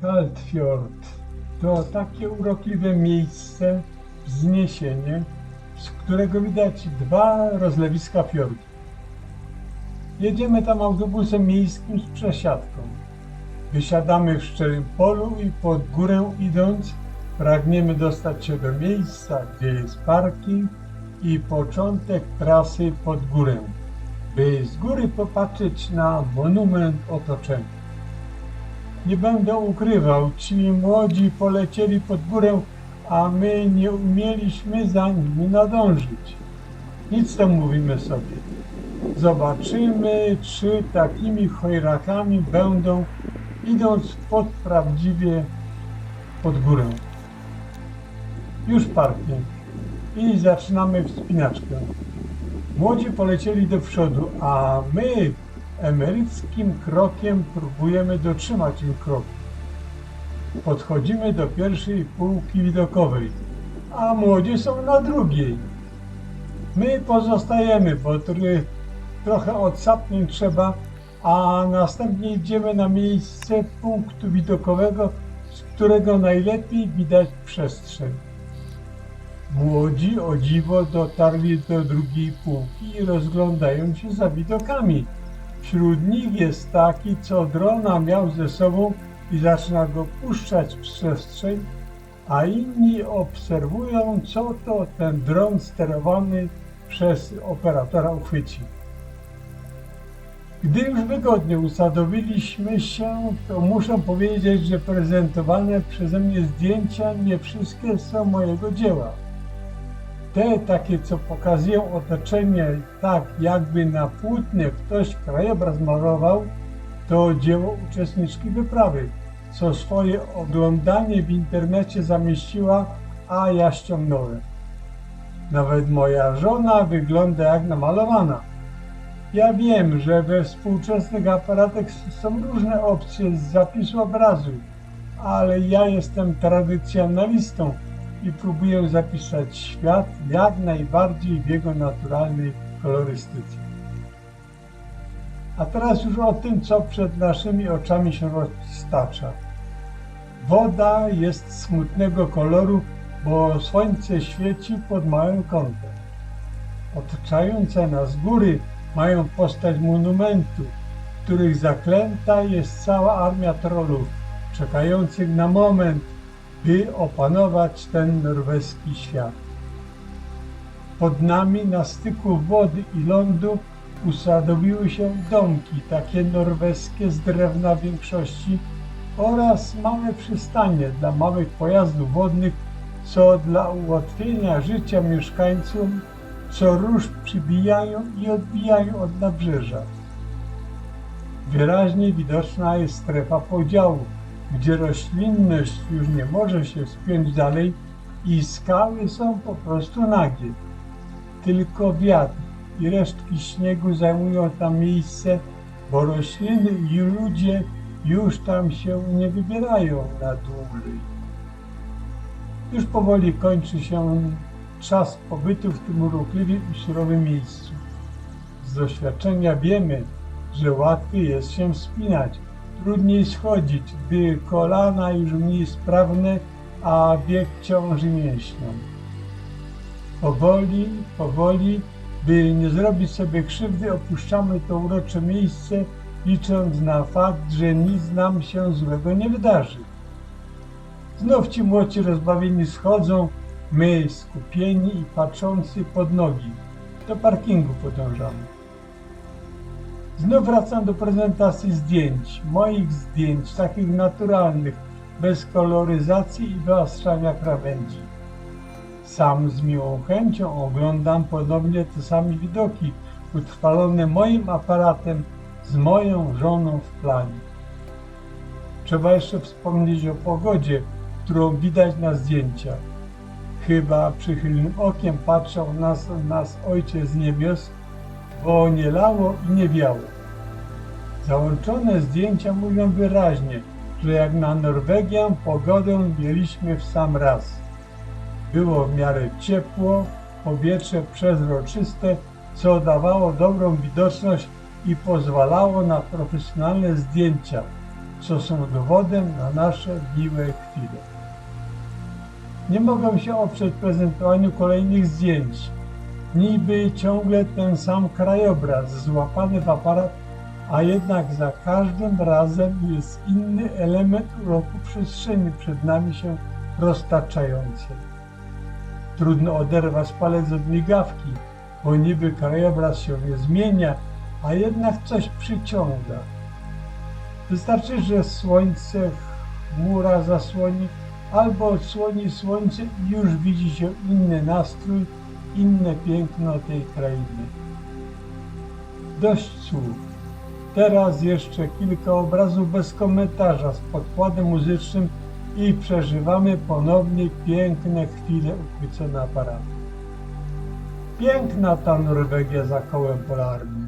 Kaltfjord to takie urokliwe miejsce, wzniesienie, z którego widać dwa rozlewiska fiordu. Jedziemy tam autobusem miejskim z przesiadką. Wysiadamy w szczerym polu i pod górę idąc pragniemy dostać się do miejsca, gdzie jest parking i początek trasy pod górę, by z góry popatrzeć na monument otoczenia. Nie będę ukrywał, ci młodzi polecieli pod górę, a my nie umieliśmy za nimi nadążyć. Nic tam mówimy sobie. Zobaczymy, czy takimi chojrakami będą, idąc pod prawdziwie pod górę. Już parking i zaczynamy wspinaczkę. Młodzi polecieli do przodu, a my emeryckim krokiem próbujemy dotrzymać im kroku. Podchodzimy do pierwszej półki widokowej, a młodzi są na drugiej. My pozostajemy, bo tr- trochę odsapnąć trzeba, a następnie idziemy na miejsce punktu widokowego, z którego najlepiej widać przestrzeń. Młodzi o dziwo dotarli do drugiej półki i rozglądają się za widokami. Wśród nich jest taki, co drona miał ze sobą i zaczyna go puszczać w przestrzeń, a inni obserwują, co to ten dron sterowany przez operatora uchwyci. Gdy już wygodnie usadowiliśmy się, to muszę powiedzieć, że prezentowane przeze mnie zdjęcia nie wszystkie są mojego dzieła. Te takie, co pokazują otoczenie tak, jakby na płótnie ktoś krajobraz malował, to dzieło uczestniczki wyprawy, co swoje oglądanie w internecie zamieściła, a ja ściągnąłem. Nawet moja żona wygląda jak namalowana. Ja wiem, że we współczesnych aparatach są różne opcje z zapisu obrazu, ale ja jestem tradycjonalistą i próbuję zapisać świat jak najbardziej w jego naturalnej kolorystyce. A teraz już o tym, co przed naszymi oczami się roztacza. Woda jest smutnego koloru, bo słońce świeci pod małym kątem. Otaczające nas góry mają postać monumentu, których zaklęta jest cała armia trollów, czekających na moment, by opanować ten norweski świat. Pod nami na styku wody i lądu usadowiły się domki, takie norweskie z drewna większości oraz małe przystanie dla małych pojazdów wodnych, co dla ułatwienia życia mieszkańcom co róż przybijają i odbijają od nabrzeża. Wyraźnie widoczna jest strefa podziału, gdzie roślinność już nie może się wspiąć dalej i skały są po prostu nagie. Tylko wiatr i resztki śniegu zajmują tam miejsce, bo rośliny i ludzie już tam się nie wybierają na dłużej. Już powoli kończy się czas pobytu w tym urokliwym i surowym miejscu. Z doświadczenia wiemy, że łatwiej jest się wspinać, trudniej schodzić, gdy kolana już mniej sprawne, a bieg ciąży mięśniom. Powoli, powoli, by nie zrobić sobie krzywdy, opuszczamy to urocze miejsce, licząc na fakt, że nic nam się złego nie wydarzy. Znów ci młodzi rozbawieni schodzą, my skupieni i patrzący pod nogi. Do parkingu podążamy. Znów wracam do prezentacji zdjęć, moich zdjęć, takich naturalnych, bez koloryzacji i wyostrzania krawędzi. Sam z miłą chęcią oglądam ponownie te same widoki, utrwalone moim aparatem z moją żoną w planie. Trzeba jeszcze wspomnieć o pogodzie, którą widać na zdjęciach. Chyba przychylnym okiem patrzał nas, nas Ojciec niebios, bo nie lało i nie wiało. Załączone zdjęcia mówią wyraźnie, że jak na Norwegię pogodę mieliśmy w sam raz. Było w miarę ciepło, powietrze przezroczyste, co dawało dobrą widoczność i pozwalało na profesjonalne zdjęcia, co są dowodem na nasze miłe chwile. Nie mogę się oprzeć prezentowaniu kolejnych zdjęć. Niby ciągle ten sam krajobraz złapany w aparat, a jednak za każdym razem jest inny element uroku przestrzeni przed nami się roztaczający. Trudno oderwać palec od migawki, bo niby krajobraz się nie zmienia, a jednak coś przyciąga. Wystarczy, że słońce chmura zasłoni albo odsłoni słońce i już widzi się inny nastrój, inne piękno tej krainy. Dość słów. Teraz jeszcze kilka obrazów bez komentarza z podkładem muzycznym i przeżywamy ponownie piękne chwile uchwycone aparatem. Piękna ta Norwegia za kołem polarnym.